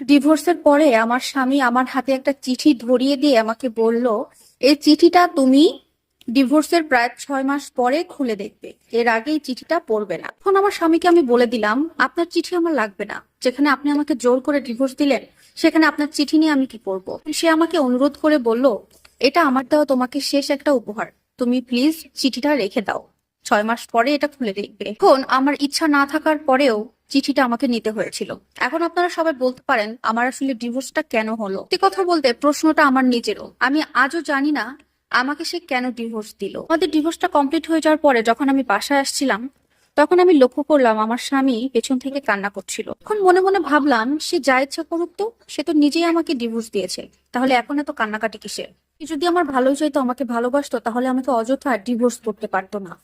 ডিভোর্সের পরে আমার স্বামী আমার হাতে একটা চিঠি ধরিয়ে দিয়ে আমাকে বলল, এই চিঠিটা তুমি ডিভোর্সের প্রায় ছয় মাস পরে খুলে দেখবে। এর আগে এই চিঠিটা পড়বে না। এখন আমার স্বামীকে আমি বলে দিলাম, আপনার চিঠি আমার লাগবে না। যেখানে আপনি আমাকে জোর করে ডিভোর্স দিলেন, সেখানে আপনার চিঠি নিয়ে আমি কি করব? সে আমাকে অনুরোধ করে বলল, এটা আমার দেওয়া তোমাকে শেষ একটা উপহার। তুমি প্লিজ চিঠিটা রেখে দাও। ছয় মাস পরে এটা খুলে দেখবে। এখন আমার ইচ্ছা না থাকার পরেও চিঠিটা আমাকে নিতে হয়েছিল। এখন আপনারা সবাই বলতে পারেন, আমার আসলে ডিভোর্সটা কেন হলো? সত্যি কথা বলতে, প্রশ্নটা আমার নিজেরও। আমি আজও জানি না আমাকে সে কেন ডিভোর্স দিল। আমাদের ডিভোর্সটা কমপ্লিট হয়ে যাওয়ার পরে যখন আমি বাসায় আসছিলাম, তখন আমি লক্ষ্য করলাম আমার স্বামী পেছন থেকে কান্না করছিল। এখন মনে মনে ভাবলাম, সে যা ইচ্ছা করুক তো, সে তো নিজেই আমাকে ডিভোর্স দিয়েছে। তাহলে এখন এত কান্নাকাটি কিসের? যদি আমার ভালোই চাইতো, আমাকে ভালোবাসতো, তাহলে আমাকে অযথা ডিভোর্স করতে পারতো না।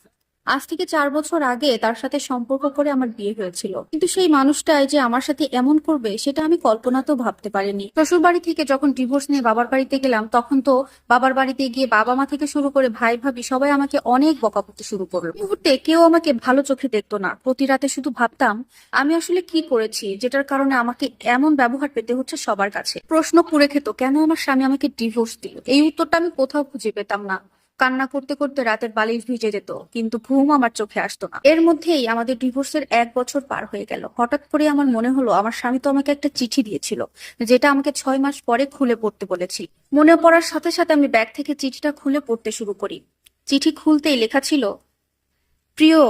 আজ থেকে চার বছর আগে তার সাথে সম্পর্ক করে আমার বিয়ে হয়েছিল। কিন্তু সেই মানুষটাই যে আমার সাথে এমন করবে, সেটা আমি কল্পনাতেও ভাবতে পারিনি। শ্বশুর বাড়ি থেকে যখন ডিভোর্স নিয়ে বাবার বাড়িতে গেলাম, তখন তো বাবার বাড়িতে গিয়ে বাবা মা থেকে শুরু করে ভাই, ভাবি সবাই আমাকে অনেক বকা করতে শুরু করল। মুহূর্তে কেউ আমাকে ভালো চোখে দেখতো না। প্রতি রাতে শুধু ভাবতাম, আমি আসলে কি করেছি, যেটার কারণে আমাকে এমন ব্যবহার পেতে হচ্ছে সবার কাছে। প্রশ্ন করে খেত, কেন আমার স্বামী আমাকে ডিভোর্স দিল? এই উত্তরটা আমি কোথাও খুঁজে পেতাম না। কান্না করতে করতে রাতের বালিশ ভিজে যেত, কিন্তু ঘুম আমার চোখে আসতো না। এর মধ্যেই আমাদের ডিভোর্সের এক বছর পার হয়ে গেল। হঠাৎ করে আমার মনে হলো, আমার স্বামী তো আমাকে একটা চিঠি দিয়েছিল, যেটা আমাকে ছয় মাস পরে খুলে পড়তে বলেছি। মনে পড়ার সাথে সাথে আমি ব্যাগ থেকে চিঠিটা খুলে পড়তে শুরু করি। চিঠি খুলতেই লেখা ছিল, প্রিয়,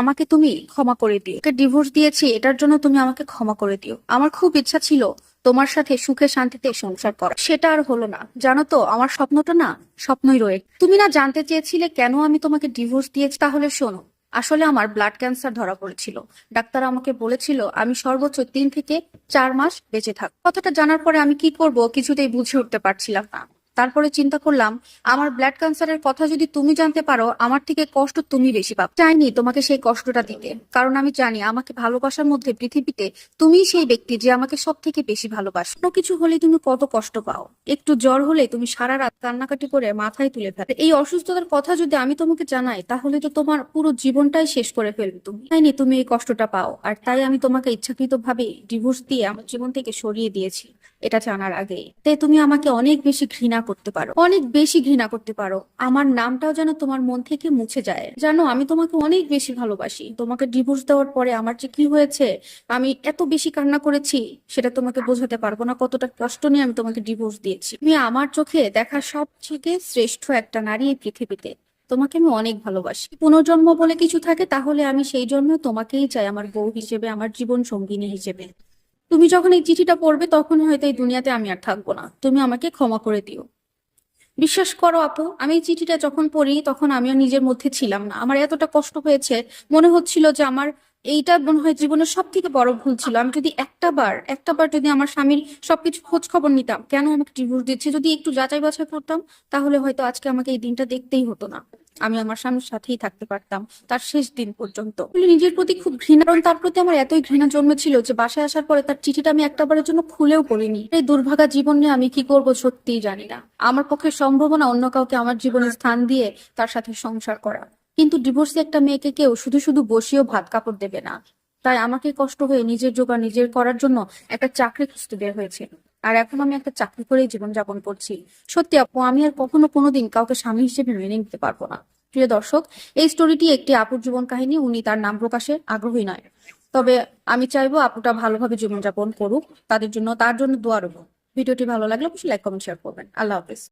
আমাকে তুমি ক্ষমা করে দিও। ডিভোর্স দিয়েছি, এটার জন্য তুমি আমাকে ক্ষমা করে দিও। আমার খুব ইচ্ছা ছিল তোমার সাথে সুখে শান্তিতে সংসার করা। সেটা আর হলো না। জানো তো, আমার স্বপ্নটা না স্বপ্নই রয়ে। তুমি না জানতে চেয়েছিলে কেন আমি তোমাকে ডিভোর্স দিয়েছি? তাহলে শোনো, আসলে আমার ব্লাড ক্যান্সার ধরা পড়েছিল। ডাক্তার আমাকে বলেছিল, আমি সর্বোচ্চ তিন থেকে চার মাস বেঁচে থাক। কথাটা জানার পরে আমি কি করব কিছুতেই বুঝে উঠতে পারছিলাম না। তারপরে চিন্তা করলাম, আমার ব্লাড ক্যান্সারের কথা যদি তুমি জানতে পারো, আমার থেকে কষ্ট তুমি বেশি পাবে। চাইনি তোমাকে সেই কষ্টটা দিতে। কারণ আমি জানি আমাকে ভালোবাসার মধ্যে পৃথিবীতে তুমি সেই ব্যক্তি যে আমাকে সব থেকে বেশি ভালোবাসো। কোনো কিছু হলে তুমি কত কষ্ট পাও। একটু জ্বর হলে তুমি সারা রাত কান্নাকাটি করে মাথায় তুলে ফেলে। এই অসুস্থতার কথা যদি আমি তোমাকে জানাই, তাহলে তো তোমার পুরো জীবনটাই শেষ করে ফেলবে তুমি। চাইনি তুমি এই কষ্টটা পাও। আর তাই আমি তোমাকে ইচ্ছাকৃত ভাবে ডিভোর্স দিয়ে আমার জীবন থেকে সরিয়ে দিয়েছি। এটা জানার আগে তাই তুমি আমাকে অনেক বেশি ঘৃণা করতে পারো। অনেক বেশি ঘৃণা করতে পারো। আমার নামটাও যেন তোমার মন থেকে মুছে যায়। জানো, আমি তোমাকে অনেক বেশি ভালোবাসি। তোমাকে ডিভোর্স দেওয়ার পরে আমার যে কি হয়েছে, আমি এত বেশি কান্না করেছি, সেটা তোমাকে বোঝাতে পারব না কতটা কষ্ট নিয়ে আমি তোমাকে ডিভোর্স দিয়েছি। তুমি আমার চোখে দেখা সব থেকে শ্রেষ্ঠ একটা নারী এই পৃথিবীতে। তোমাকে আমি অনেক ভালোবাসি। পুনর্জন্ম বলে কিছু থাকে, তাহলে আমি সেই জন্য তোমাকেই চাই আমার বউ হিসেবে, আমার জীবন সঙ্গিনী হিসেবে। তুমি যখন এই চিঠিটা পড়বে তখন হয়তো এই দুনিয়াতে আমি আর থাকব না। তুমি আমাকে ক্ষমা করে দিও। বিশ্বাস করো আপু, আমি এই চিঠিটা যখন পড়ি, তখন আমিও নিজের মধ্যে ছিলাম না। আমার এতটা কষ্ট হয়েছে। মনে হচ্ছিল যে আমার এইটা মনে হয় জীবনের সব থেকে বড় ভুল ছিল। আমি যদি একটা বার একটা বার যদি আমার স্বামীর সবকিছু খোঁজ খবর নিতাম, কেন আমাকে ডিভোর্স দিচ্ছে, যদি একটু যাচাই বাছাই করতাম, তাহলে হয়তো আজকে আমাকে এই দিনটা দেখতেই হতো না। আমি আমার স্বামীর সাথেই থাকতে পারতাম তার শেষ দিন পর্যন্ত। নিজের প্রতি খুব ঘৃণা, কারণ তার প্রতি আমার এতই ঘৃণা জন্মেছিল যে বাসায় আসার পরে তার চিঠিটা আমি একটা বারের জন্য খুলেও পড়িনি। এই দুর্ভাগা জীবন নিয়ে আমি কি করব সত্যিই জানি না। আমার পক্ষে সম্ভব না অন্য কাউকে আমার জীবনে স্থান দিয়ে তার সাথে সংসার করা। কিন্তু ডিভোর্সে একটা মেয়েকে কেউ শুধু শুধু বসিয়েও ভাত কাপড় দেবে না। তাই আমাকে কষ্ট হয়ে নিজের জোগাড় নিজের করার জন্য একটা চাকরি খুঁজতে বের হয়েছে। আর এখন আমি একটা চাকরি করেই জীবনযাপন করছি। সত্যি আপু, আমি আর কখনো কোনোদিন কাউকে স্বামী হিসেবে মেনে নিতে পারব না। প্রিয় দর্শক, এই স্টোরিটি একটি আপুর জীবন কাহিনী, উনি তার নাম প্রকাশে আগ্রহী নয়। তবে আমি চাইব আপুটা ভালোভাবে জীবনযাপন করুক, তাদের জন্য তার জন্য দোয়া রইব ভিডিওটি ভালো লাগলে অবশ্যই লাইক কমেন্ট শেয়ার করবেন। আল্লাহ হাফিজ।